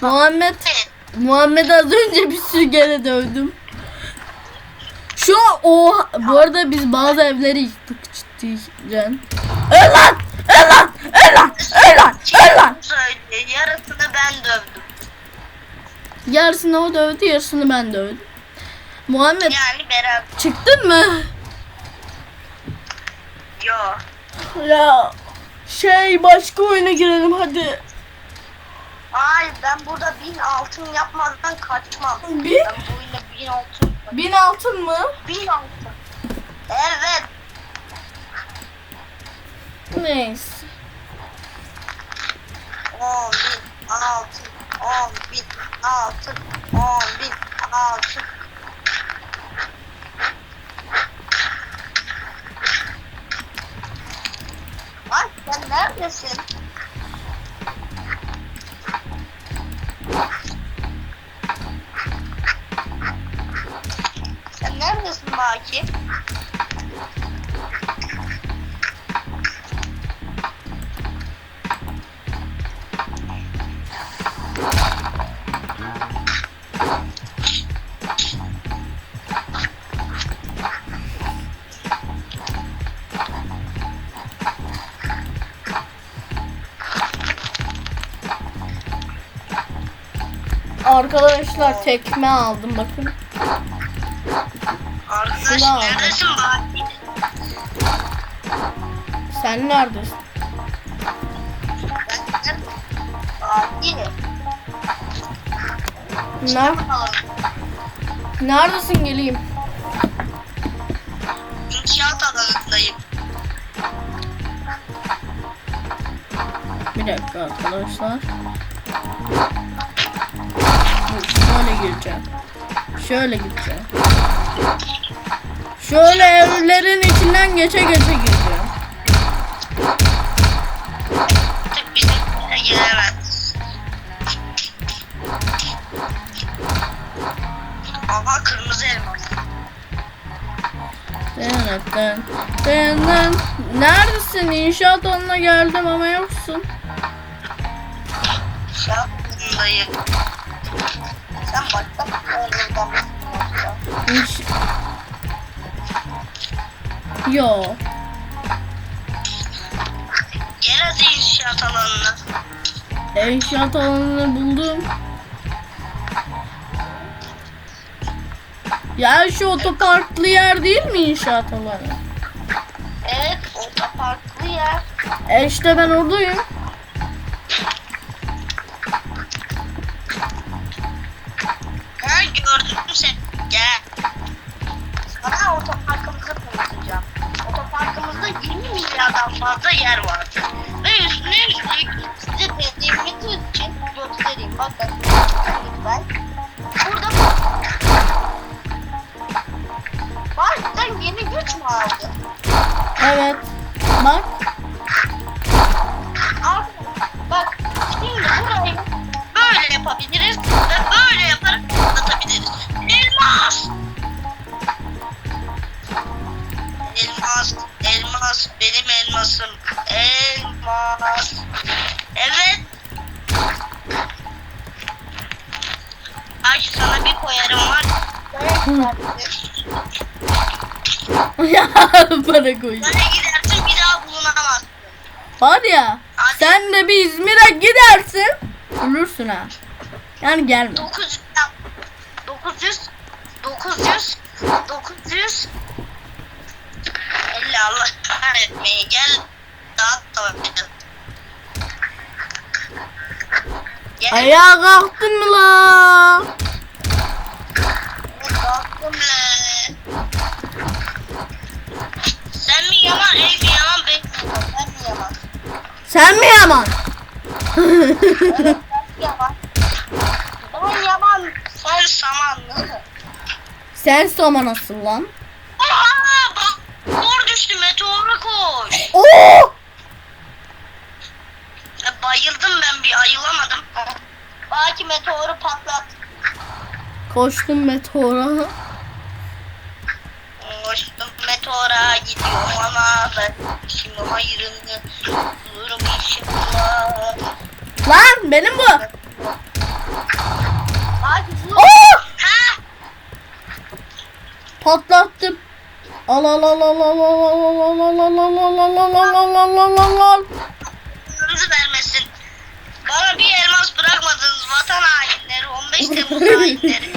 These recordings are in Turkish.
Muhammed Muhammed az önce bir sürgene dövdüm. Şu o bu arada biz bazı evleri yıktık cidden. Öl lan! Öl lan! Öl lan! Öl lan! Öl lan! söyledi. Yarısını ben dövdüm. Yarısını o dövdü, yarısını ben dövdüm. Muhammed Yani beraber. çıktın mı? Yo. Ya şey başka oyuna girelim hadi. Ben burada bin altın yapmadan kaçmam. Bin? Ben bu oyunda bin altın. Bin altın mı? Bin altın. Evet. Neyse. On bin altın. On bin altın. On bin altın. Ay sen neredesin? Baki? Arkadaşlar tekme aldım bakın. Arkadaş al. neredesin Baki? Sen neredesin? Baki. Ner neredesin geleyim? İnşaat alanındayım. Bir dakika arkadaşlar. Şöyle gireceğim. Şöyle gideceğim. Şöyle evlerin içinden geçe geçe gireceğim. Gelemez. Aha kırmızı elma. Denetten. Denetten. Neredesin? İnşaat alanına geldim ama yoksun. İnşaat alanındayım. Sen başka bir Yo. Gel hadi inşaat alanına. İnşaat alanını buldum. Ya şu otoparklı yer değil mi inşaat alanı? Evet otoparklı yer. E işte ben oradayım. Ha gördüm seni. 20 milyardan fazla yer vardı. Ve üstüne üstlük size dediğimiz için göstereyim. Bakın lütfen. Burada sen yeni güç mü aldın? Evet. Ay sana bir koyarım var. ya bana koy. Böyle gidersin bir daha bulunamazsın. Var ya. Hadi. Sen de bir İzmir'e gidersin. Ölürsün ha. Yani gelme. 900 900 900 900 50 Allah kahretmeyi gel daha da Ayağa kalktın mı la? kalktım le. Sen mi yaman ev mi yaman ben mi yaman? Ben mi yaman? Sen mi yaman? Evet yaman. Ben yaman sen saman. Sen soma nasıl lan? Aa bak mor düştü meteora koş. Oo! E, bayıldım ben bir ayılamadım. Belki meteoru patlat. Koştum meteora. Koştum meteora gidiyorum ama ben şimdi inşallah. Lan benim bu. Oo! Patlattım. Al al al al al al al al al al al al al al al al al al al Hakkınızı vermesin. Bana bir elmas bırakmadınız vatan hainleri, 15 Temmuz hainleri.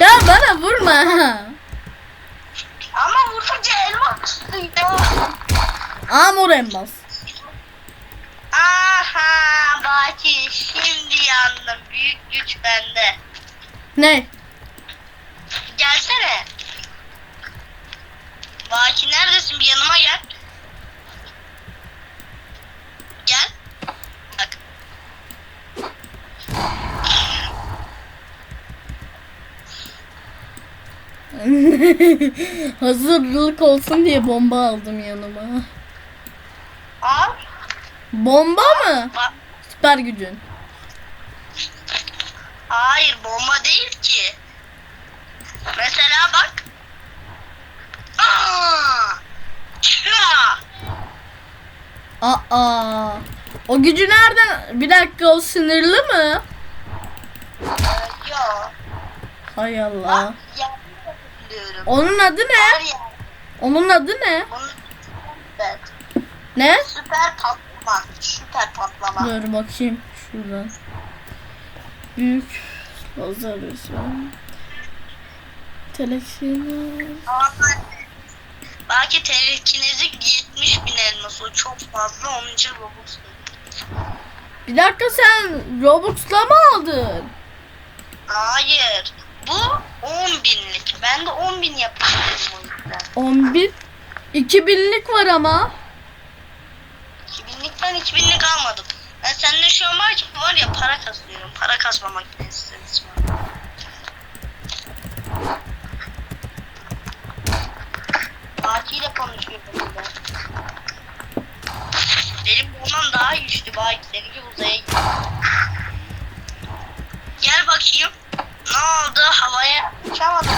ya bana vurma. Ama vurdukça elmas tutuyor. Amor elmas. Ne? Gelsene. Baki neredesin? Bir yanıma gel. Gel. Bak. Hazırlık olsun diye bomba aldım yanıma. Al. Bomba mı? Bak. Süper gücün. Hayır bomba değil ki. Mesela bak. Aa! Çıra! Aa. O gücü nereden? Bir dakika o sınırlı mı? Ee, Yok. Hay Allah. Bak. Onun adı ne? Onun adı ne? Evet. Ne? Süper patlama. Süper patlama. Dur bakayım şuradan. Büyük lazer resmen. Telekinez. Belki telekinezik 70 bin elmas o çok fazla onun için Robux Bir dakika sen Robux'la mı aldın? Hayır. Bu 10 binlik. Ben de 10 bin dedim o yüzden. 11 2000'lik var ama. 2000'lik ben 2000'lik almadım. Ben seninle şu an var, var ya para kasıyorum. Para kasma makinesi var. Baki ile konuşuyorum burada. Benim bundan daha güçlü Baki. Seninki uzaya gidiyor. Gel bakayım. Ne oldu? Havaya uçamadım.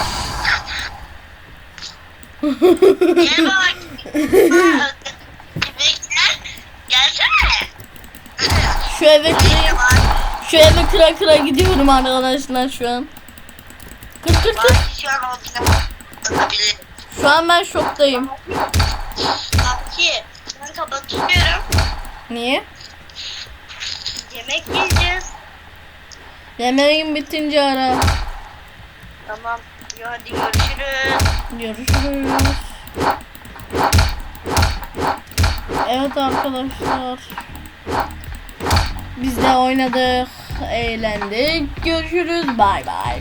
Gel. Ha, Gel. Gelsene. Şu eve kırayım. Şu eve kıra kıra gidiyorum arkadaşlar şu an. Kır kır kır. Şu an ben şoktayım. Baki ben kapatıyorum. Niye? Yemek yiyeceğiz. Yemeğim bitince ara. Tamam. Yo, Hadi görüşürüz. Görüşürüz. Evet arkadaşlar. Biz de oynadık, eğlendik. Görüşürüz. Bay bay.